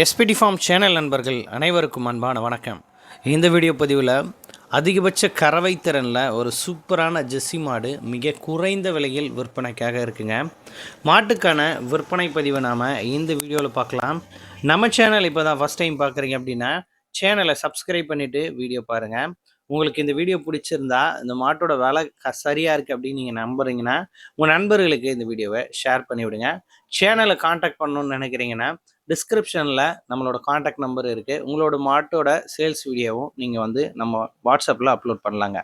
SPD form channel நண்பர்கள் அனைவருக்கும் அன்பான வணக்கம். இந்த வீடியோ பதிவில் அதிகபட்ச கறவை திறனில் ஒரு சூப்பரான ஜெஸ்ஸி மாடு மிக குறைந்த விலையில் விற்பனைக்காக இருக்குங்க. மாட்டுக்கான விற்பனை பதிவை நாம் இந்த வீடியோவில் பார்க்கலாம். நம்ம சேனல் இப்போ தான் ஃபஸ்ட் டைம் பார்க்குறீங்க அப்படின்னா சேனலை சப்ஸ்கிரைப் பண்ணிவிட்டு வீடியோ பாருங்கள் உங்களுக்கு இந்த வீடியோ பிடிச்சிருந்தா இந்த மாட்டோட விலை க சரியாக இருக்குது அப்படின்னு நீங்கள் நம்புறீங்கன்னா உங்கள் நண்பர்களுக்கு இந்த வீடியோவை ஷேர் பண்ணி விடுங்க சேனலை காண்டாக்ட் பண்ணணுன்னு நினைக்கிறீங்கன்னா டிஸ்கிரிப்ஷனில் நம்மளோட காண்டாக்ட் நம்பர் இருக்குது உங்களோட மாட்டோட சேல்ஸ் வீடியோவும் நீங்கள் வந்து நம்ம வாட்ஸ்அப்பில் அப்லோட் பண்ணலாங்க.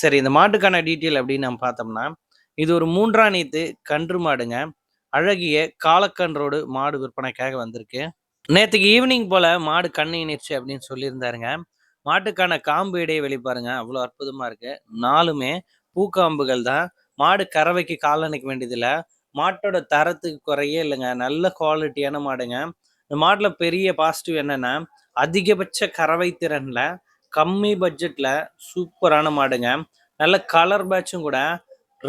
சரி இந்த மாட்டுக்கான டீட்டெயில் அப்படின்னு நம்ம பார்த்தோம்னா இது ஒரு மூன்றாம் நீத்து கன்று மாடுங்க. அழகிய காலக்கன்றோடு மாடு விற்பனைக்காக வந்திருக்கு. நேற்றுக்கு ஈவினிங் போல் மாடு கண்ணு இணைச்சு அப்படின்னு சொல்லியிருந்தாருங்க. மாட்டுக்கான காம்பு இடையே வெளிப்பாருங்க அவ்வளோ அற்புதமாக இருக்குது நாலுமே பூக்காம்புகள் தான். மாடு கறவைக்கு கால் அணைக்க வேண்டியதில்லை. மாட்டோட தரத்துக்கு குறையே இல்லைங்க. நல்ல குவாலிட்டியான மாடுங்க. இந்த மாட்டில் பெரிய பாசிட்டிவ் என்னன்னா அதிகபட்ச கறவை திறனில் கம்மி பட்ஜெட்டில் சூப்பரான மாடுங்க. நல்ல கலர் பேட்சும் கூட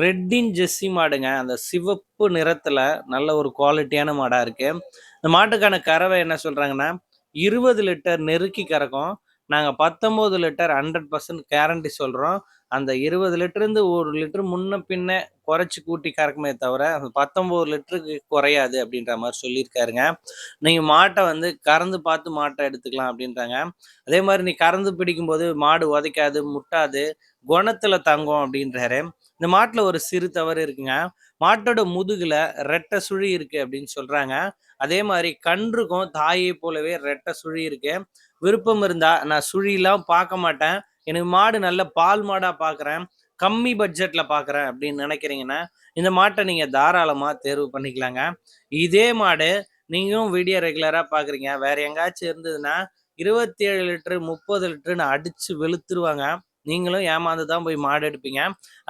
ரெட்டின் ஜெஸ்ஸி மாடுங்க. அந்த சிவப்பு நிறத்தில் நல்ல ஒரு குவாலிட்டியான மாடாக இருக்குது இந்த மாட்டுக்கான கறவை என்ன சொல்கிறாங்கன்னா இருபது லிட்டர் நெருக்கி கறக்கும். நாங்கள் பத்தொம்போது லிட்டர் ஹண்ட்ரட் பர்சன்ட் கேரண்டி சொல்கிறோம் அந்த இருபது லிட்டருந்து ஒரு லிட்டர் முன்ன பின்ன குறைச்சி கூட்டி கறக்குமே தவிர பத்தொம்போது லிட்டருக்கு குறையாது அப்படின்ற மாதிரி சொல்லியிருக்காருங்க. நீங்கள் மாட்டை வந்து கறந்து பார்த்து மாட்டை எடுத்துக்கலாம் அப்படின்றாங்க. அதே மாதிரி நீ கறந்து பிடிக்கும்போது மாடு உதைக்காது முட்டாது குணத்தில் தங்கும் அப்படின்றாரு. இந்த மாட்டில் ஒரு சிறு தவறு இருக்குங்க. மாட்டோட முதுகுல ரெட்டை சுழி இருக்கு அப்படின்னு சொல்றாங்க. அதே மாதிரி கன்றுக்கும் தாயை போலவே ரெட்டை சுழி இருக்கு. விருப்பம் இருந்தா நான் சுழிலாம் பார்க்க மாட்டேன். எனக்கு மாடு நல்ல பால் மாடா பார்க்குறேன் கம்மி பட்ஜெட்டில் பார்க்குறேன் அப்படின்னு நினைக்கிறீங்கன்னா இந்த மாட்டை நீங்கள் தாராளமாக தேர்வு பண்ணிக்கலாங்க. இதே மாடு நீங்களும் வீடியோ ரெகுலராக பார்க்குறீங்க வேறு எங்காச்சும் இருந்ததுன்னா இருபத்தி ஏழு லிட்டரு முப்பது லிட்டருன்னு அடித்து வெளுத்துருவாங்க. நீங்களும் ஏமாந்து தான் போய் மாடு எடுப்பீங்க.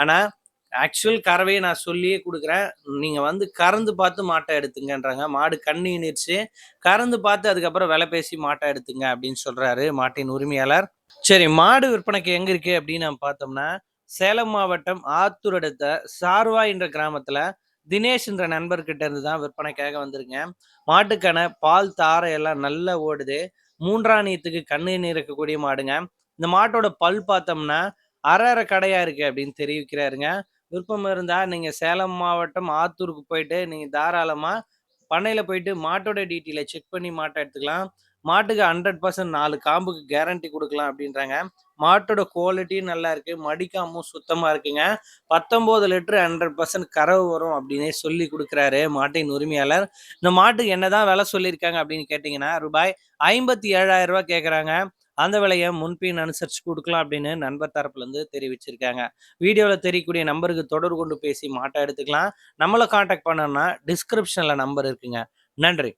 ஆனால் ஆக்சுவல் கறவையை நான் சொல்லியே கொடுக்குறேன். நீங்கள் வந்து கறந்து பார்த்து மாட்டை எடுத்துங்கன்றாங்க. மாடு கண்ணு இணிச்சு கறந்து பார்த்து அதுக்கப்புறம் விலை பேசி மாட்டை எடுத்துங்க அப்படின்னு சொல்கிறாரு மாட்டின் உரிமையாளர். சரி மாடு விற்பனைக்கு எங்கே இருக்குது அப்படின்னு நம்ம பார்த்தோம்னா சேலம் மாவட்டம் ஆத்தூர் அடுத்த சார்வா என்ற கிராமத்தில் தினேஷ் என்ற நண்பர்கிட்ட இருந்து தான் விற்பனைக்காக வந்திருக்கேன். மாட்டுக்கான பால் தாரை எல்லாம் நல்லா ஓடுது. மூன்றாணியத்துக்கு கண்ணு இருக்கக்கூடிய மாடுங்க. இந்த மாட்டோட பல் பார்த்தோம்னா அரை அரை கடையா இருக்கு அப்படின்னு தெரிவிக்கிறாருங்க. விருப்பம் இருந்தால் நீங்கள் சேலம் மாவட்டம் ஆத்தூருக்கு போயிட்டு நீங்கள் தாராளமாக பண்ணையில் போயிட்டு மாட்டோட டீட்டெயிலை செக் பண்ணி மாட்டை எடுத்துக்கலாம். மாட்டுக்கு ஹண்ட்ரட் பர்சன்ட் நாலு காம்புக்கு கேரண்டி கொடுக்கலாம் அப்படின்றாங்க. மாட்டோட குவாலிட்டியும் நல்லா இருக்கு மடிக்காமும் சுத்தமா இருக்குங்க. பத்தொன்பது லிட்டர் ஹண்ட்ரட் பர்சன்ட் கறவு வரும் அப்படின்னே சொல்லி கொடுக்குறாரு மாட்டின் உரிமையாளர். இந்த மாட்டுக்கு என்னதான் விலை சொல்லியிருக்காங்க அப்படின்னு கேட்டிங்கன்னா ரூபாய் ஐம்பத்தி ஏழாயிரம் ரூபாய் கேட்குறாங்க அந்த விலையை முன்பின் அனுசரித்து கொடுக்கலாம் அப்படின்னு நண்பர் தரப்புலேருந்து தெரிவிச்சிருக்காங்க. வீடியோவில் தெரியக்கூடிய நம்பருக்கு தொடர்பு கொண்டு பேசி மாட்டை எடுத்துக்கலாம். நம்மளை காண்டாக்ட் பண்ணோம்னா டிஸ்கிரிப்ஷனில் நம்பர் இருக்குங்க. நன்றி.